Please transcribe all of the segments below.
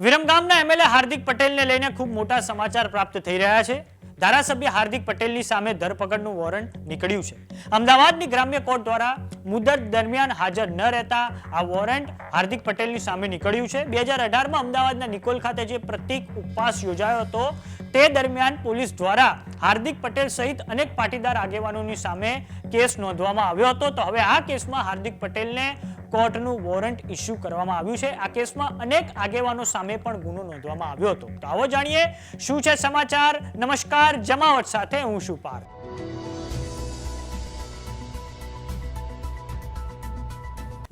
વિરમગામના MLA હાર્દિક પટેલને લઈને ખૂબ મોટા સમાચાર પ્રાપ્ત થઈ રહ્યા છે. ધારાસભ્ય હાર્દિક પટેલની સામે ધરપકડનું વોરંટ નીકળ્યું છે. અમદાવાદની ગ્રામ્ય કોર્ટ દ્વારા મુદત દરમિયાન હાજર ન રહેતા આ વોરંટ હાર્દિક પટેલની સામે નીકળ્યું છે. બે હજાર અઢારમાં અમદાવાદના નિકોલ ખાતે જે પ્રતિક ઉપવાસ યોજાયો હતો, તે દરમિયાન પોલીસ દ્વારા હાર્દિક પટેલ સહિત અનેક પાટીદાર આગેવાનોની સામે કેસ નોંધવામાં આવ્યો હતો. તો હવે આ કેસમાં હાર્દિક પટેલને કોર્ટનું વોરંટ ઇસ્યુ કરવામાં આવ્યું છે. આ કેસમાં અનેક આગેવાનો સામે પણ ગુનો નોંધવામાં આવ્યો હતો. તો આવો જાણીએ શું છે સમાચાર. નમસ્કાર. જમાવટ સાથે હું શું પાર્થ.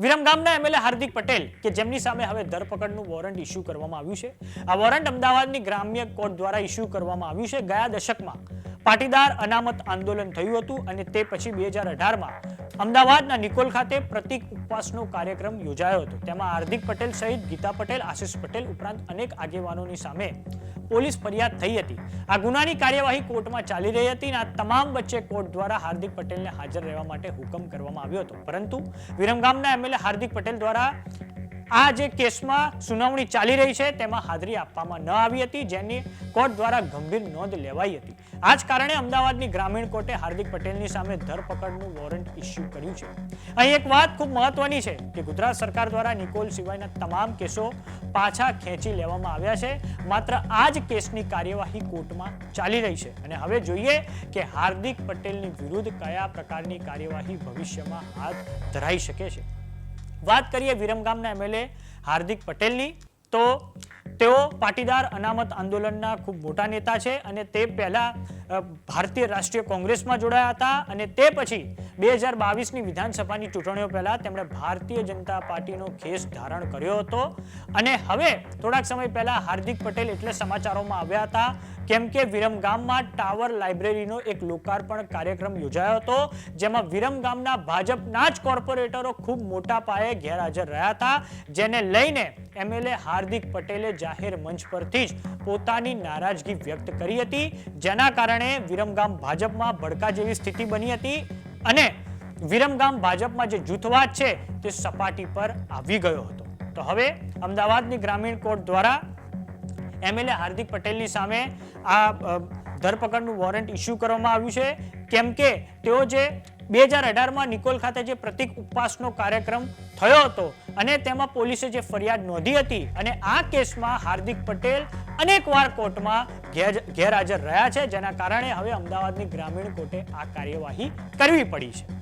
વિરમગામના એમએલએ હાર્દિક પટેલ કે જેમની સામે હવે ધરપકડનું વોરંટ ઇસ્યુ કરવામાં આવ્યું છે. આ વોરંટ અમદાવાદની ગ્રામ્ય કોર્ટ દ્વારા ઇસ્યુ કરવામાં આવ્યું છે. ગયા દશકમાં પાટીદાર અનામત આંદોલન થયું હતું અને તે પછી બે હજાર અઢારમાં અમદાવાદના નિકોલ ખાતે પ્રતિક ઉપવાસનો કાર્યક્રમ યોજાયો હતો. તેમાં હાર્દિક પટેલ સહિત ગીતા પટેલ, આશિષ પટેલ ઉપરાંત અનેક આગેવાનોની સામે પોલીસ ફરિયાદ થઈ હતી. આ ગુનાની કાર્યવાહી કોર્ટમાં ચાલી રહી હતી અને આ તમામ વચ્ચે કોર્ટ દ્વારા હાર્દિક પટેલને હાજર રહેવા માટે હુકમ કરવામાં આવ્યો હતો. પરંતુ વિરમગામના એમએલએ હાર્દિક પટેલ દ્વારા આ જે કેસમાં સુનાવણી ચાલી રહી છે, તેમાં હાજરી આપવામાં ન આવી હતી, જેની કોર્ટ દ્વારા ગંભીર નોંધ લેવાઈ હતી. આ જ કારણે અમદાવાદની ગ્રામીણ કોર્ટે હાર્દિક પટેલની સામે ધરપકડનું વોરંટ ઇસ્યુ કર્યું છે. અહીં એક વાત ખૂબ મહત્વની છે, કે ગુજરાત સરકાર દ્વારા નિકોલ સિવાયના તમામ કેસો પાછા ખેંચી લેવામાં આવ્યા છે. માત્ર આ જ કેસની કાર્યવાહી કોર્ટમાં ચાલી રહી છે. અને હવે જોઈએ કે હાર્દિક પટેલની વિરુદ્ધ કયા પ્રકારની કાર્યવાહી ભવિષ્યમાં હાથ ધરાઈ શકે છે. વાત કરીએ વિરમગામના એમએલએ હાર્દિક પટેલની, તો તેઓ પાટીદાર અનામત આંદોલનના ખૂબ મોટા નેતા છે અને તે પહેલા ભારતીય રાષ્ટ્રીય કોંગ્રેસમાં જોડાયા હતા અને તે પછી બે હજાર બાવીસની વિધાનસભાની ચૂંટણીઓ પહેલાં તેમણે ભારતીય જનતા પાર્ટીનો ખેસ ધારણ કર્યો હતો. અને હવે થોડાક સમય પહેલાં હાર્દિક પટેલ એટલે સમાચારોમાં આવ્યા હતા કેમ કે વિરમગામમાં ટાવર લાઇબ્રેરીનો એક લોકાર્પણ કાર્યક્રમ યોજાયો હતો, જેમાં વિરમગામના ભાજપના જ કોર્પોરેટરો ખૂબ મોટા પાયે ગેરહાજર રહ્યા હતા, જેને લઈને એમએલએ હાર્દિક પટેલે જાહેર મંચ પરથી જ પોતાની નારાજગી વ્યક્ત કરી હતી, જેના કારણે વિરમગામ ભાજપમાં ભડકા જેવી સ્થિતિ બની હતી અને વિરમગામ ભાજપમાં જે જૂથવાદ છે તે સપાટી પર આવી ગયો હતો. તો હવે અમદાવાદની ગ્રામીણ કોર્ટ દ્વારા એમએલએ હાર્દિક પટેલની સામે આ ધરપકડનું વોરંટ ઇસ્યુ કરવામાં આવ્યું છે. કેમ કે તેઓ જે બે હજાર અઢારમાં નિકોલ ખાતે જે પ્રતિક ઉપવાસનો કાર્યક્રમ થયો હતો અને તેમાં પોલીસે જે ફરિયાદ નોંધી હતી અને આ કેસમાં હાર્દિક પટેલ અનેકવાર કોર્ટમાં ગેરહાજર રહ્યા છે, જેના કારણે હવે અમદાવાદની ગ્રામીણ કોર્ટે આ કાર્યવાહી કરવી પડી છે.